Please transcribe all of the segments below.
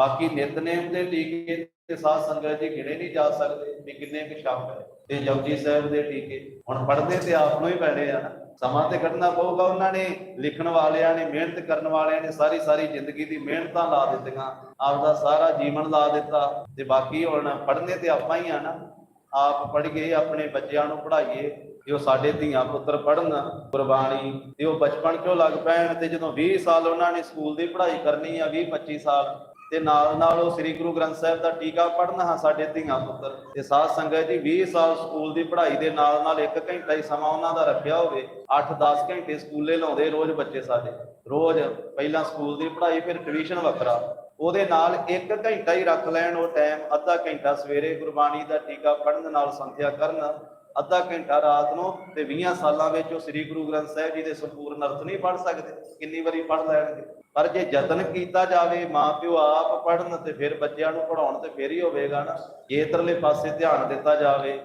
ਬਾਕੀ ਨਿਤਨੇਮ ਦੇ ਟੀਕੇ ਤੇ ਸਾਧ ਸੰਗਤ ਜੀ ਗਿਣੇ ਨਹੀਂ ਜਾ ਸਕਦੇ ਵੀ ਕਿੰਨੇ ਕੁ ਸ਼ਬਦ ਹੈ ਤੇ ਜਪਜੀ ਸਾਹਿਬ ਦੇ ਟੀਕੇ ਹੁਣ ਪੜ੍ਹਦੇ ਤੇ ਆਪ ਨੂੰ ਹੀ ਪੈਣੇ ਆ ਸਮਾਂ ਤੇ ਕੱਢਣਾ ਪਊਗਾ ਉਹਨਾਂ ਨੇ, ਲਿਖਣ ਵਾਲਿਆਂ ਨੇ, ਮਿਹਨਤ ਕਰਨ ਵਾਲਿਆਂ ਨੇ ਸਾਰੀ ਸਾਰੀ ਜ਼ਿੰਦਗੀ ਦੀ ਮਿਹਨਤਾਂ ਲਾ ਦਿੱਤੀਆਂ, ਆਪਦਾ ਸਾਰਾ ਜੀਵਨ ਲਾ ਦਿੱਤਾ। ਤੇ ਬਾਕੀ ਹੁਣ ਪੜ੍ਹਨੇ ਤੇ ਆਪਾਂ ਹੀ ਆ ਨਾ। ਆਪ ਪੜ੍ਹੀਏ, ਆਪਣੇ ਬੱਚਿਆਂ ਨੂੰ ਪੜ੍ਹਾਈਏ, ਤੇ ਉਹ ਸਾਡੇ ਧੀਆਂ ਪੁੱਤਰ ਪੜਨ ਗੁਰਬਾਣੀ, ਤੇ ਉਹ ਬਚਪਨ ਚੋਂ ਲੱਗ ਪੈਣ, ਤੇ ਜਦੋਂ 20 ਸਾਲ ਉਹਨਾਂ ਨੇ ਸਕੂਲ ਦੀ ਪੜ੍ਹਾਈ ਕਰਨੀ ਆ 20 25 ਸਾਲ ਤੇ ਨਾਲ ਨਾਲ ਉਹ ਸ੍ਰੀ ਗੁਰੂ ਗ੍ਰੰਥ ਸਾਹਿਬ ਦਾ ਟੀਕਾ ਪੜ੍ਹਨਾ ਹਾਂ ਸਾਡੇ ਧੀਆਂ ਪੁੱਤਰ। ਤੇ ਸਾਧ ਸੰਗਤ ਜੀ 20 ਸਾਲ ਸਕੂਲ ਦੀ ਪੜ੍ਹਾਈ ਦੇ ਨਾਲ ਨਾਲ ਇੱਕ ਘੰਟਾ ਹੀ ਸਮਾਂ ਉਹਨਾਂ ਦਾ ਰੱਖਿਆ ਹੋਵੇ। 8-10 ਘੰਟੇ ਸਕੂਲੇ ਲਾਉਂਦੇ ਰੋਜ਼ ਬੱਚੇ ਸਾਡੇ। ਰੋਜ਼ ਪਹਿਲਾਂ ਸਕੂਲ ਦੀ ਪੜ੍ਹਾਈ, ਫਿਰ ਟਿਊਸ਼ਨ ਵੱਖਰਾ। ਉਹਦੇ ਨਾਲ ਇੱਕ ਘੰਟਾ ਹੀ ਰੱਖ ਲੈਣ ਉਹ ਟਾਈਮ ਅੱਧਾ ਘੰਟਾ ਸਵੇਰੇ ਗੁਰਬਾਣੀ ਦਾ ਟੀਕਾ ਪੜ੍ਹਨ ਨਾਲ ਸੰਥਿਆ ਕਰਨ, ਅੱਧਾ ਘੰਟਾ ਰਾਤ ਨੂੰ ਤੇ 20 ਸਾਲਾਂ ਵਿੱਚ ਉਹ ਸ੍ਰੀ ਗੁਰੂ ਗ੍ਰੰਥ ਸਾਹਿਬ ਜੀ ਦੇ ਸੰਪੂਰਨ ਅਰਥ ਨਹੀਂ ਪੜ੍ਹ ਸਕਦੇ। ਕਿੰਨੀ ਵਾਰੀ ਪੜ੍ਹ ਲੈਣਗੇ? ਪਰ ਜੇ ਯਤਨ ਕੀਤਾ ਜਾਵੇ, ਮਾਪਿਓ ਆਪ ਪੜਨ ਤੇ ਫਿਰ ਬੱਚਿਆਂ ਨੂੰ ਪੜਾਉਣ ਤੇ ਫਿਰ ਹੀ ਹੋਵੇਗਾ ਨਾ। ਜੇ ਇਧਰਲੇ ਪਾਸੇ ਧਿਆਨ ਦਿੱਤਾ ਜਾਵੇ,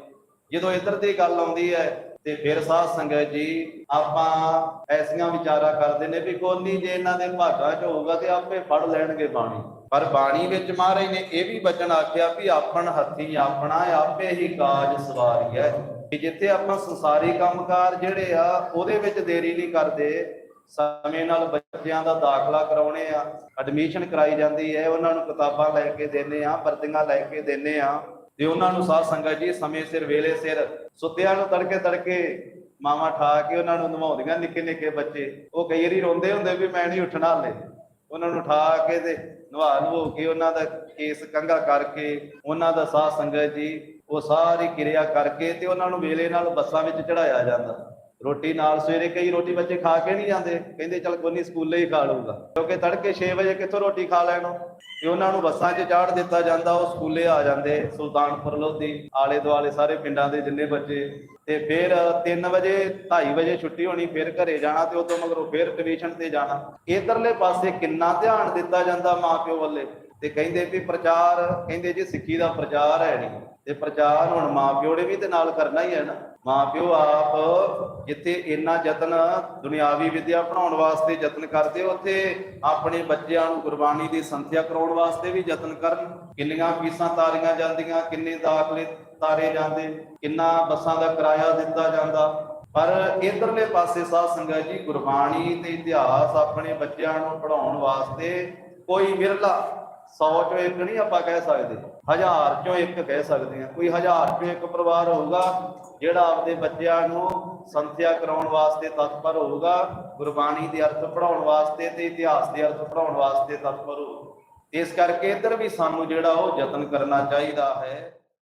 ਜਦੋਂ ਇਧਰ ਦੀ ਗੱਲ ਆਉਂਦੀ ਹੈ ਤੇ ਫਿਰ ਸਾਧ ਸੰਗਤ ਜੀ, ਆਪਾਂ ਐਸੀਆਂ ਵਿਚਾਰਾ ਕਰਦੇ ਨੇ ਵੀ ਕੋਈ ਨਹੀਂ ਜੇ ਇਹਨਾਂ ਦੇ ਭਾਗਾਂ 'ਚ ਹੋਊਗਾ ਤੇ ਆਪੇ ਪੜ ਲੈਣਗੇ ਬਾਣੀ। ਪਰ ਬਾਣੀ ਵਿੱਚ ਮਹਾਰਾਜ ਨੇ ਇਹ ਵੀ ਬਚਨ ਆਖਿਆ ਵੀ ਆਪਣ ਹੱਥੀ ਆਪਣਾ ਆਪੇ ਹੀ ਕਾਜ ਸਵਾਰੀਐ ਕਿ ਜਿੱਥੇ ਆਪਾਂ ਸੰਸਾਰੀ ਕੰਮਕਾਰ ਜਿਹੜੇ ਆ, ਉਹਦੇ ਵਿੱਚ ਦੇਰੀ ਨਹੀਂ ਕਰਦੇ ਸਮੇਂ ਨਾਲ ਬੱਚਿਆਂ ਦਾ ਦਾਖਲਾ ਕਰਾਉਣੇ ਆ ਐਡਮਿਸ਼ਨ ਕਰਾਈ ਜਾਂਦੀ ਹੈ, ਉਹਨਾਂ ਨੂੰ ਕਿਤਾਬਾਂ ਲੈ ਕੇ ਦੇਣੇ ਆ ਵਰਦੀਆਂ ਲੈ ਕੇ ਦੇਣੇ ਆ ਤੇ ਉਹਨਾਂ ਨੂੰ ਸਾਧ ਸੰਗਤ ਜੀ ਸਮੇਂ ਸਿਰ, ਵੇਲੇ ਸਿਰ ਸੁੱਤਿਆਂ ਨੂੰ ਤੜਕੇ ਤੜਕੇ ਮਾਵਾ ਠਾ ਕੇ ਉਹਨਾਂ ਨੂੰ ਨਵਾਉਂਦੀਆਂ ਨਿੱਕੇ ਨਿੱਕੇ ਬੱਚੇ। ਉਹ ਕਈ ਵਾਰੀ ਰੋਂਦੇ ਹੁੰਦੇ ਵੀ ਮੈਂ ਨਹੀਂ ਉੱਠਣਾ ਹਲੇ। ਉਹਨਾਂ ਨੂੰ ਠਾ ਕੇ ਤੇ ਨਵਾ ਨਵੋ ਕੇ ਉਹਨਾਂ ਦਾ ਕੇਸ ਕੰਗਾ ਕਰਕੇ ਉਹਨਾਂ ਦਾ ਸਾਧ ਸੰਗਤ ਜੀ ਉਹ ਸਾਰੀ ਕਿਰਿਆ ਕਰਕੇ ਤੇ ਉਹਨਾਂ ਨੂੰ ਵੇਲੇ ਨਾਲ ਬੱਸਾਂ ਵਿੱਚ ਚੜਾਇਆ ਜਾਂਦਾ। ਰੋਟੀ ਨਾਲ ਸਵੇਰੇ ਕਈ ਰੋਟੀ ਬੱਚੇ ਖਾ ਕੇ ਨਹੀਂ ਜਾਂਦੇ। ਕਹਿੰਦੇ, ਚੱਲ ਕੋਈ ਨਹੀਂ ਸਕੂਲੇ ਹੀ ਖਾ ਲਊਗਾ। ਕਿਉਂਕਿ ਤੜਕੇ 6 ਵਜੇ ਕਿੱਥੋਂ ਰੋਟੀ ਖਾ ਲੈਣੋ? ਤੇ ਉਹਨਾਂ ਨੂੰ ਬੱਸਾਂ 'ਚ ਚਾੜ ਦਿੱਤਾ ਜਾਂਦਾ, ਉਹ ਸਕੂਲੇ ਆ ਜਾਂਦੇ। ਸੁਲਤਾਨਪੁਰ, ਲੋਧੀ, ਆਲੇ ਦੁਆਲੇ ਸਾਰੇ ਪਿੰਡਾਂ ਦੇ ਜਿੰਨੇ ਬੱਚੇ। ਤੇ ਫਿਰ 3 ਵਜੇ 2:30 ਵਜੇ ਛੁੱਟੀ ਹੋਣੀ, ਫਿਰ ਘਰੇ ਜਾਣਾ ਤੇ ਉਦੋਂ ਮਗਰੋਂ ਫਿਰ ਟਿਊਸ਼ਨ ਤੇ ਜਾਣਾ। ਇਧਰਲੇ ਪਾਸੇ ਕਿੰਨਾ ਧਿਆਨ ਦਿੱਤਾ ਜਾਂਦਾ ਮਾਪਿਓ ਵੱਲੇ? ਤੇ ਕਹਿੰਦੇ ਵੀ ਪ੍ਰਚਾਰ, ਕਹਿੰਦੇ ਜੀ ਸਿੱਖੀ ਦਾ ਪ੍ਰਚਾਰ ਹੈ ਨਹੀਂ। ਤੇ ਪ੍ਰਚਾਰ ਹੁਣ ਮਾਪਿਓ ਨੇ ਵੀ ਤੇ ਨਾਲ ਕਰਨਾ ਹੀ ਹੈ ਨਾ। ਮਾਂ ਪਿਓ ਆਪ ਜਿੱਥੇ ਇੰਨਾ ਯਤਨ ਦੁਨਿਆਵੀ ਵਿੱਦਿਆ ਪੜਾਉਣ ਵਾਸਤੇ ਯਤਨ ਕਰਦੇ, ਉੱਥੇ ਆਪਣੇ ਬੱਚਿਆਂ ਨੂੰ ਗੁਰਬਾਣੀ ਦੀ ਸੰਥਿਆ ਕਰਾਉਣ ਵਾਸਤੇ ਵੀ ਯਤਨ ਕਰਨ। ਕਿੰਨੀਆਂ ਫੀਸਾਂ ਤਾਰੀਆਂ ਜਾਂਦੀਆਂ, ਕਿੰਨੇ ਦਾਖਲੇ ਤਾਰੇ ਜਾਂਦੇ, ਕਿੰਨਾ ਬੱਸਾਂ ਦਾ ਕਿਰਾਇਆ ਦਿੱਤਾ ਜਾਂਦਾ। ਪਰ ਇਧਰਲੇ ਪਾਸੇ ਸਾਧ ਸੰਗਤ ਜੀ, ਗੁਰਬਾਣੀ ਤੇ ਇਤਿਹਾਸ ਆਪਣੇ ਬੱਚਿਆਂ ਨੂੰ ਪੜਾਉਣ ਵਾਸਤੇ ਕੋਈ ਵਿਰਲਾ 100 ਚੋਂ ਇੱਕ ਨਹੀਂ ਆਪਾਂ ਕਹਿ ਸਕਦੇ। ਹਜ਼ਾਰ ਚੋਂ ਇੱਕ ਕਹਿ ਸਕਦੇ ਹਾਂ। ਕੋਈ ਹਜ਼ਾਰ ਚੋਂ ਇੱਕ ਪਰਿਵਾਰ ਹੋਊਗਾ, ਜਿਹੜਾ ਆਪਦੇ ਬੱਚਿਆਂ ਨੂੰ ਸੰਥਿਆ ਕਰਾਉਣ ਵਾਸਤੇ ਤਤਪਰ ਹੋਊਗਾ, ਗੁਰਬਾਣੀ ਦੇ ਅਰਥ ਪੜਾਉਣ ਵਾਸਤੇ ਤੇ ਇਤਿਹਾਸ ਦੇ ਅਰਥ ਪੜਾਉਣ ਵਾਸਤੇ ਤਤਪਰ ਹੋਊਗਾ। ਇਸ ਕਰਕੇ ਇੱਧਰ ਵੀ ਸਾਨੂੰ ਜਿਹੜਾ ਉਹ ਯਤਨ ਕਰਨਾ ਚਾਹੀਦਾ ਹੈ।